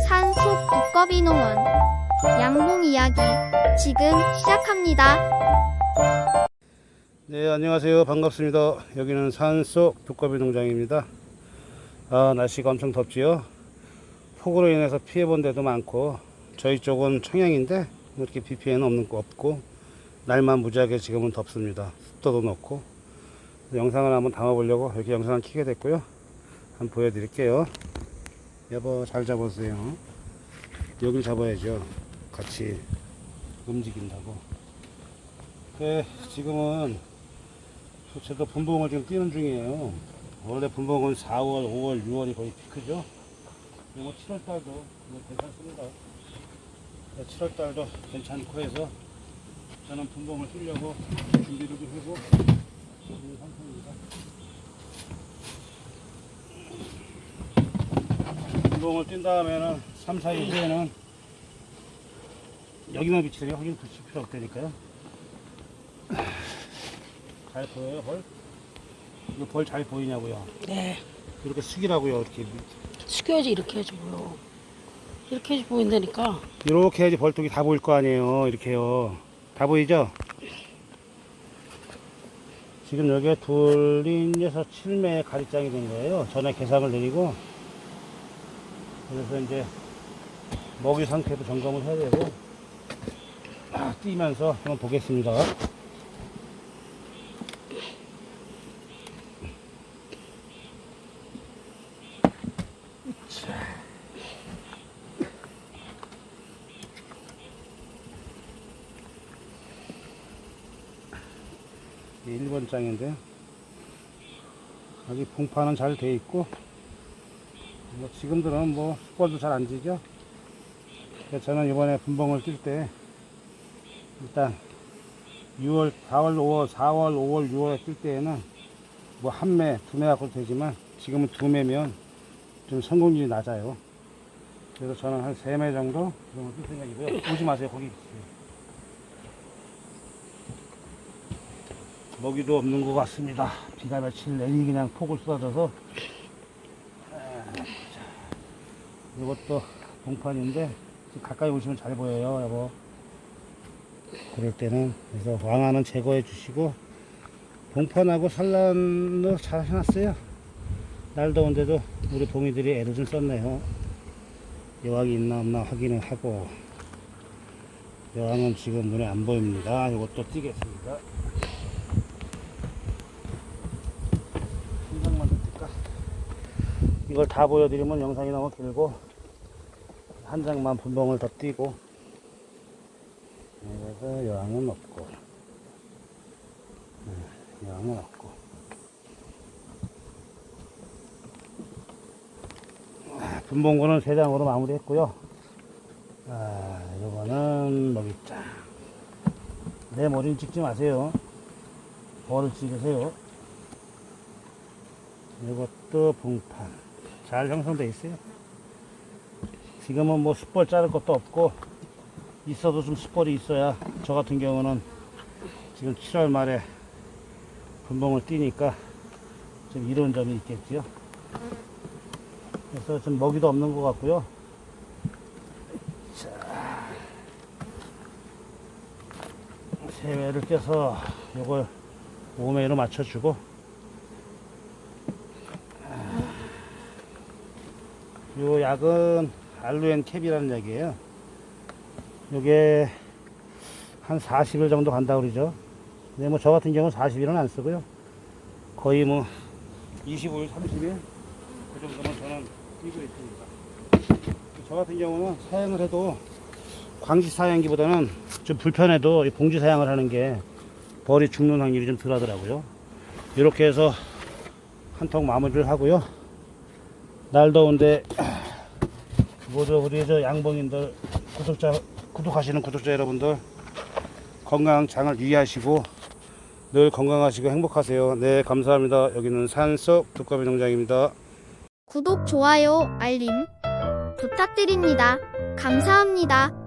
산속 두꺼비 농원 양봉 이야기 지금 시작합니다. 네, 안녕하세요. 반갑습니다. 여기는 산속 두꺼비 농장입니다. 아, 날씨가 엄청 덥지요. 폭우로 인해서 피해본 데도 많고, 저희 쪽은 청양인데, 이렇게 비 피해는 없는 거 없고, 날만 무지하게 지금은 덥습니다. 습도도 높고, 영상을 한번 담아보려고 이렇게 영상을 켜게 됐고요. 한번 보여드릴게요. 여보, 잘 잡아주세요. 여길 잡아야죠. 같이 움직인다고. 네, 지금은 저도 분봉을 지금 뛰는 중이에요. 원래 분봉은 4월, 5월, 6월이 거의 피크죠. 그리고 7월 달도 뭐 괜찮습니다. 7월 달도 괜찮고 해서 저는 분봉을 뛰려고 준비를 좀 하고 있는 상태입니다. 분봉을 뛴 다음에는 3, 4일 후에는 여기만 비치래요. 확인 붙일 필요 없다니까요. 잘 보여요, 벌? 이거 벌 잘 보이냐고요? 네. 이렇게 숙이라고요, 이렇게. 숙여야지 이렇게 해야지 뭐요. 이렇게 해야지 보인다니까. 이렇게 해야지 벌통이 다 보일 거 아니에요, 이렇게요. 다 보이죠? 지금 여기에 둘린 여섯 칠매 가리장이 된 거예요. 전에 계상을 내리고. 그래서 이제 먹이 상태도 점검을 해야 되고. 아, 뛰면서 한번 보겠습니다. 이게 1번 장인데 아직 봉파는 잘돼 있고 뭐 지금들은 뭐 숯벌도 잘 안 지죠? 저는 이번에 분봉을 뛸 때 일단 6월 4월 5월 4월 5월 6월에 뛸 때에는 뭐 한 매 두 매 갖고 되지만 지금은 두 매면 좀 성공률이 낮아요. 그래서 저는 한 세 매 정도 분봉을 뛸 생각이고요. 오지 마세요 거기. 먹이도 없는 것 같습니다. 비가 며칠 내리 그냥 폭을 쏟아져서 아, 자, 이것도 봉판인데 지금 가까이 오시면 잘 보여요, 여보. 그럴 때는 그래서 왕화는 제거해 주시고 봉판하고 산란도 잘 해놨어요. 날 더운데도 우리 봉이들이 애를 좀 썼네요. 여왕이 있나 없나 확인을 하고 여왕은 지금 눈에 안 보입니다. 이것도 띄겠습니다. 한장만 더 뜰까? 이걸 다 보여드리면 영상이 너무 길고 한 장만 분봉을 더 띄고. 그래서 여왕은 없고. 네, 여왕은 없고. 아, 분봉구는 세 장으로 마무리했고요. 아, 이거는 먹이장. 내 머리는 찍지 마세요. 벌을 찍으세요. 이것도 봉판 잘 형성되어 있어요. 지금은 뭐 숯벌 자를 것도 없고 있어도 좀 숯벌이 있어야 저 같은 경우는 지금 7월 말에 분봉을 뛰니까 좀 이런 점이 있겠지요. 그래서 좀 먹이도 없는 것 같고요. 자, 세매를 껴서 이걸 5매로 맞춰주고 요 약은 알루엔 캡이라는 약이에요. 요게 한 40일 정도 간다 그러죠. 근데 뭐 저 같은 경우는 40일은 안 쓰고요. 거의 뭐 25일, 30일 그 정도만 저는 뛰고 있습니다. 저 같은 경우는 사용을 해도 광시 사용기보다는 좀 불편해도 이 봉지 사용을 하는 게 벌이 죽는 확률이 좀 덜 하더라고요. 이렇게 해서 한 통 마무리를 하고요. 날 더운데 모두 우리 저 양봉인들 구독자 구독하시는 구독자 여러분들 건강 장을 유의하시고 늘 건강하시고 행복하세요. 네 감사합니다. 여기는 산속 두꺼비 농장입니다. 구독, 좋아요, 알림 부탁드립니다. 감사합니다.